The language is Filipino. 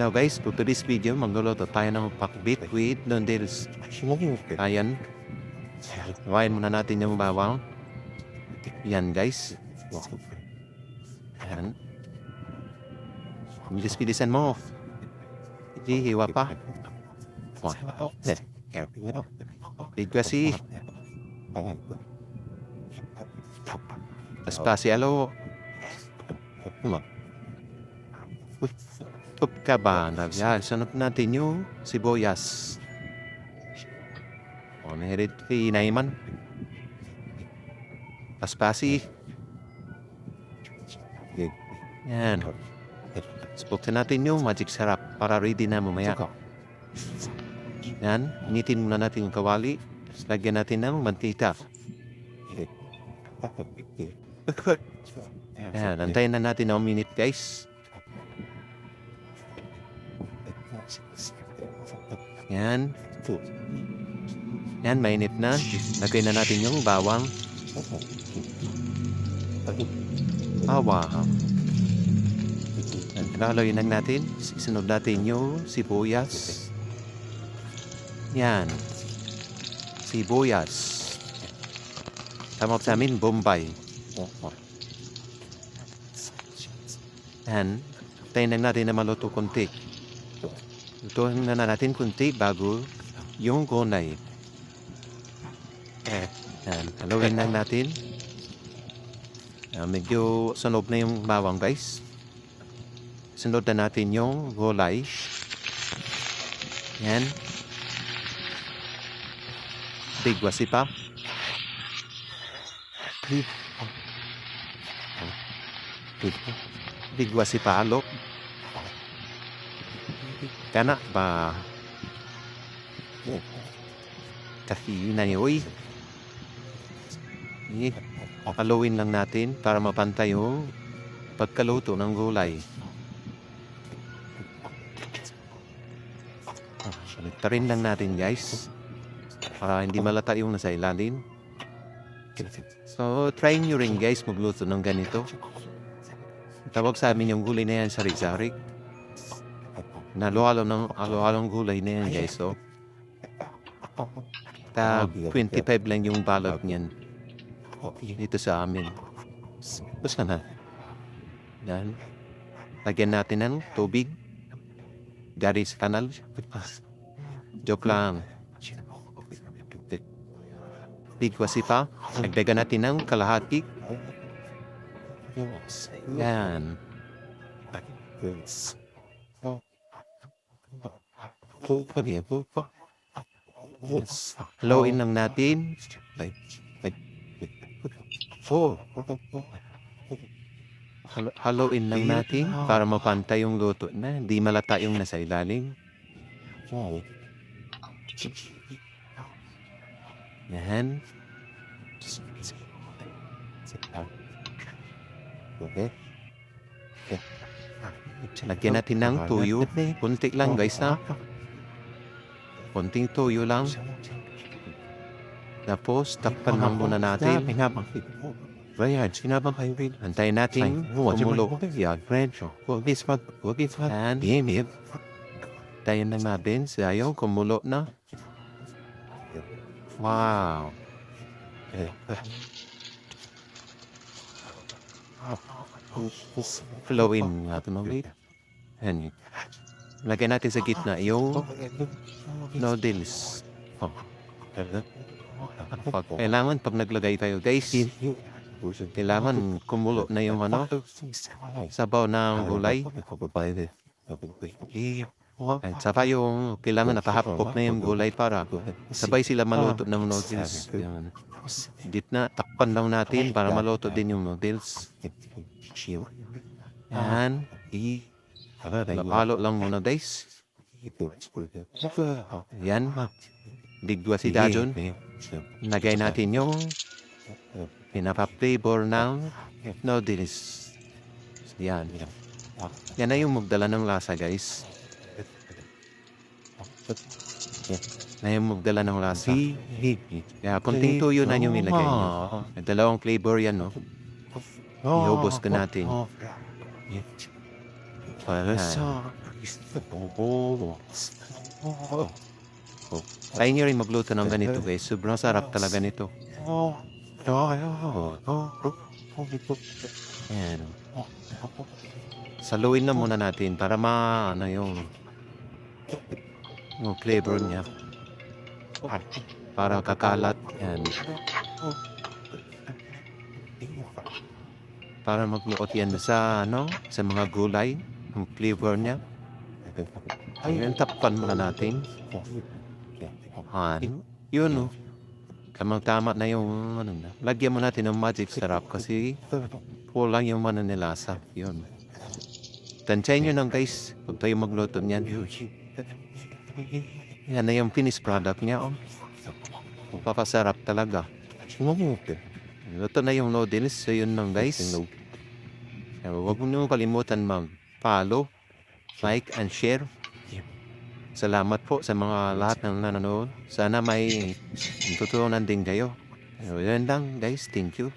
Now guys, to this video, magluluto tayo ng pakbit with noodles. Ayan. Kawain muna natin yung bawang. Yan guys. Ayan. Bilis-bilisan mo. Hindi, hiwa pa. Big kasi. Espasyalo. Uma. Uy, Up ka ba? Yan, sunod natin yung sibuyas. O, nahirit kay Naiman. Paspasi. Yan. Spoksan natin yung magic sarap para ready na mamaya. Yan, initin muna natin yung kawali. Lagyan natin ng mantika. Yan, antayin na natin ng minute guys. Yan. Yan, mainit na. Lagay na natin yung bawang. Bawang. Laloy lang natin. Isunod natin yung sibuyas. Yan. Sibuyas. Tawag sa amin, Bombay. Yan. Tayo natin na maluto konti. Lutuin na natin konti bago yung gunay. Eh, yan. Haluin lang natin. Ah, medyo sunog na yung bawang guys. Sunod na natin yung gulay. Yan. Bigwasi pa. Bigwasi pa alok. Ba? Kahina niyo, uy. Eh, Haluin lang natin para mapantay yung pagkaluto ng gulay. Tarin lang natin guys. Para hindi malata yung nasa ilalim. So, try nyo rin guys magluto ng ganito. Tawag sa amin yung gulay na yan sari-sari. Nalo-halo ng halo-halong gulay na yan guys. So, ta 25 lang yung balot niyan. Dito sa amin. Basta na. Yan. Lagyan natin ng tubig. Dari sa kanal. Joke lang. Bigwasi pa. Nagdagan natin ng kalahati. Yan. Haluin lang natin. Halo- Haluin lang natin para mapantay yung luto na. Hindi malata yung nasa ilalim. Yan. Okay. Lagyan natin ng tuyo. Kunti lang guys ha. Kunting tuyo lang. Tapos, takpan lang muna natin. Ayan, sinabang kayo rin. Antayin natin kumulo. Yan, friend. Yan. Antayin lang natin. Sayo, kumulo na. Wow. Flowing natin ulit. Yan. Lagyan natin sa gitna yung noodles. Oh. Pag, kailangan pag naglagay tayo guys, kailangan kumulo na yung ano, sabaw ng gulay. At saka yung kailangan nakahapok na yung gulay para sabay sila maluto ng noodles. Gitna, takpan lang natin para maluto din yung noodles. Yan. I halo lang muna guys. Yan. Digwa si Dajon. Nagay natin yung pinapa-flavor ng noodles. Yan. Yan na yung magdala ng lasa guys. Na yung magdala ng lasa. Kaya kunting tuyo na yung ilagay. May dalawang flavor yan, no? Iubos ka natin. Sa Try nyo rin magluto ng ganito guys. Sobrang sarap talaga nito. Ayan. Saluin na muna natin para ma ano yung yung flavor niya. Para kakalat. Yan para magluot yan sa ano sa mga gulay ang flavor niya ayun takpan muna natin Han. Yun oh. Tamang tama na yung ano na. Lagyan mo natin ng magic syrup kasi kulang yung ano nilasa. Yun. Tansyahin nyo lang guys. Huwag tayo magluto niyan. Yan na yung finished product niya. Oh. Papasarap talaga. Ito na yung noodles. So yun lang guys. So, huwag mo kalimutan mag-follow, like, and share. Salamat po sa mga lahat ng nanonood. Sana may tutunan din kayo. Yun lang guys. Thank you.